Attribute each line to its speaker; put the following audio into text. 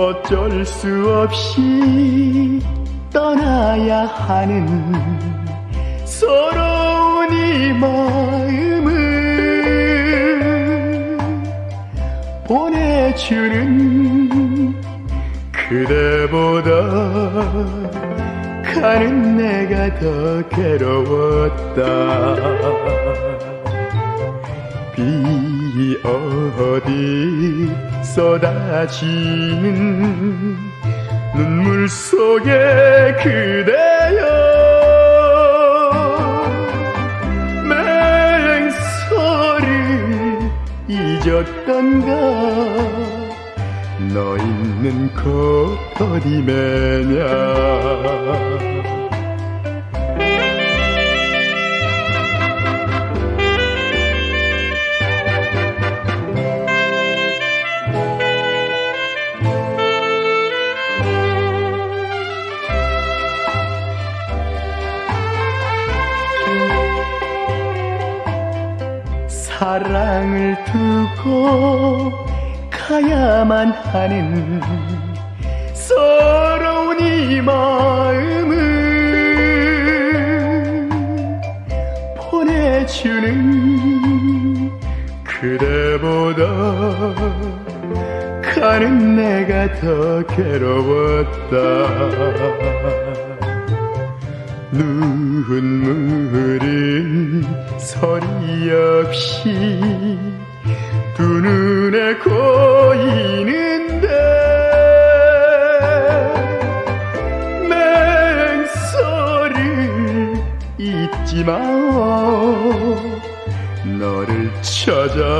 Speaker 1: 어쩔 수 없이 떠나야 하는 서러운 이 마음을 보내주는 그대보다 가는 내가 더 괴로웠다. 비 어디 쏟아지는 눈물 속에 그대여. 맹서를 잊었던가? 너 있는 곳 어디 매냐 사랑을 두고 가야만 하는 서러운 이 마음을 보내주는 그대보다 가는 내가 더 괴로웠다 소리 없이 두 눈에 고이는데 맹서를 잊지 마 너를 찾아왔노라